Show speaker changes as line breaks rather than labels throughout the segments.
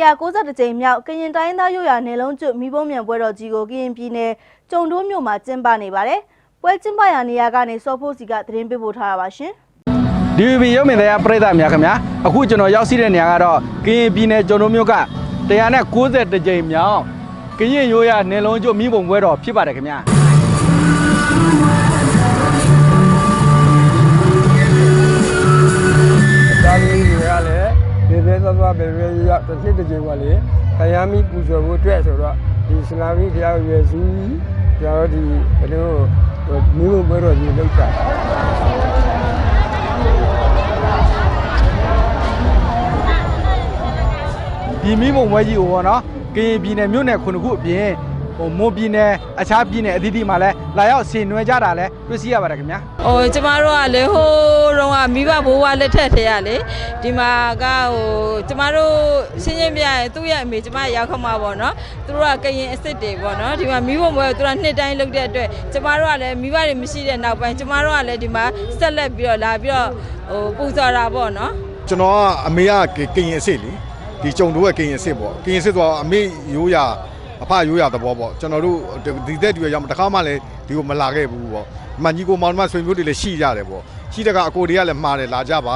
192ကြိမ်မြောက်ကရင်တိုင်းသားရိုးရာနယ်လုံးကျွမိဘုံမြန်ပွဲတော်ကြီးကိုကရင်ပြည်နယ်ကျုံတိုးမြို့မှာကျင်းပနေပါတယ်။ပွဲကျင်းပရာနေရာကနေစောဖို့စီကသတင်းပေးပို့ထားတာပါရှင်။
DVB ရုပ်မြင်တရားပရိသတ်များခင်ဗျာအခုကျွန်တော်ရောက်ရှိတဲ့နေရာကတော့ကရင်ပြည်နယ်ကျွန်တော်မျိုးက190ကြိမ်မြောက်ကရင်ရိုးရနယ်လုံးကျွမိဘုံပွဲတော်ဖြစ်ပါတယ်ခင်ဗျာ
ရတစ်နှစ်တစ်ကြိမ်ပါလေခရမ်းမီပူဇော်ဖို့အတွက်ဆိုတော့ဒီစလာမီတရားရွယ်စုကျွန်တော်ဒီဘယ်လိုမျိုးဘွဲတော်ကြီးလောက်တာ
ဒီမိဘုံပွဲကြီးကိုပေါ့နော်ကရင်ပြည်နယ်မြို့နယ်ခုနှစ်ခုအပြင်ဟိုမွန်ပြည်နယ်အခြားပြည်နယ်အသီးသီးမှာလည်းလာရောက်ဆင်နွှဲကြတာလည်းတွေ့ရှိရပါတယ်ခင်ဗျာ။
ဟိုကျမတို့ကလေဟိုတုန်းကမိဘဘိုးဘွားလက်ထက်တည်းရလေဒီမှာကဟိုကျမတို့ ရှင်းရှင်းပြရင်သူ့ရဲ့အမေကျမရောက်ခမှာပေါ့နော်။သူတို့ကကရင်အစ်စ်တွေပေါ့နော်။ဒီမှာမိဘမွေးကိုသူကနှစ်တိုင်းလုပ်တဲ့အတွက်ကျမတို့ကလည်းမိဘတွေမရှိတဲ့နောက်ပိုင်းကျမတို့ကလည်းဒီမှာဆက်လက်ပြီးတော့လာပြီးတော့ဟိုပူဇော်တာပေါ့နော်။
ကျွန်တော်ကအမေကကရင်အစ်စ်လေဒီကြုံတို့ကကရင်အစ်စ်ပေါ့ကရင်အစ်စ်ဆိုတော့အမေရိုးရာအဖရိုးရာသဘောပေါ့ကျွန်တော်တို့ဒီသက်တွေရောက်တခါမှလည်းဒီကိုမလာခဲ့ဘူးပေါ့အမှန်ကြီးကိုမောင်နှမဆွေမျိုးတွေလည်းရှိကြတယ်ပေါ့ရှိတဲ့ကအကိုတွေကလည်းမှားတယ်လာကြပါ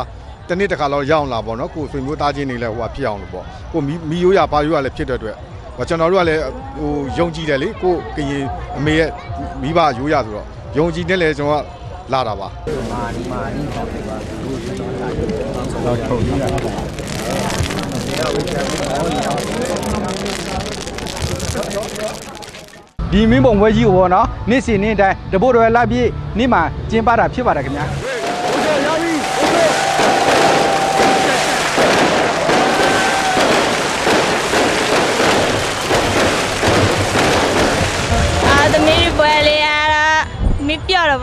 တနေ့တစ်ခါတော့ရောက်လာပေါ့နော်ကိုဆွေမျိုးသားချင်းတွေလည်းဟိုဖြစ်အောင်လို့ပေါ့ကိုမီမီရိုးရာပါရိုးရာလည်းဖြစ်တဲ့အတွက်ဟိုကျွန်တော်တို့ကလည်းဟိုယုံကြည်တယ်လေကိုကရင်အမေရဲ့မိဘရိုးရာဆိုတော့ယုံကြည်တယ်လေကျွန်တော်ကလာတာပါ
ဒီမိဘုံပွဲကြီးကိုပေါ့နော်နေ့စဉ်နေ့တိုင်းတပို့တော်လာပြည့်နေ့မှာကျင်းပတာဖြစ်ပါတယ်ခင်ဗျာ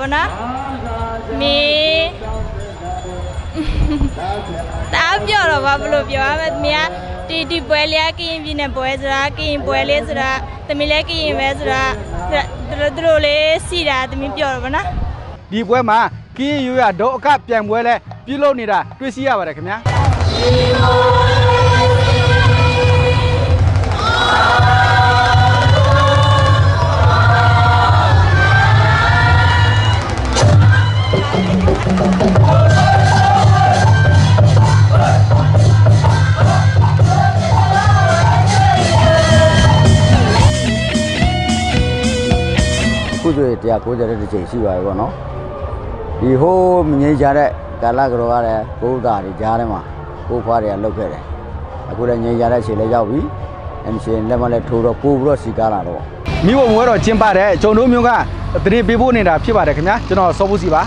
ဗောနော်မီးတားပြော့တော့ဘာဘလို့ပြောရမလဲသမီးကဒီဒီပွဲလေးကကရင်ပြည်နယ်ပွဲဆိုတာကရင်ပွဲလေးဆိုတာသမီးလည်းကရင်ပဲဆိုတာသူတို့သူတို့လေးစီတာသမီးပြော့တော့ဗောနော်
ဒီပွဲမှာကင်းရိုးရဒေါအကပြန်ပွဲလဲပြုလုပ်နေတာတွေ့ရှိရပါတယ်ခင်ဗျာ
ခုဆိုရင်190တဲ့တစ်ချိန်ရှိပါပြီပေါ့နော်ဒီဟိုးမငြိမ်းချတဲ့ကာလကတော်ကလည်းကိုးသားတွေကြားထဲမှာကိုးဖွားတွေကလုတ်ခဲ့တယ်အခုလည်းငြိမ်းချတဲ့အချိန်လည်းရောက်ပြီအမရှင်လက်မလည်းထိုးတော့ပို့ပြီးတော့စီကားလာတော့
မိဘုံပွဲတော်ကျင်းပတဲ့ဂျုံတို့မျိုးကသတိပေးဖို့နေတာဖြစ်ပါတယ်ခင်ဗျာကျွန်တော်စောဖို့စီပါ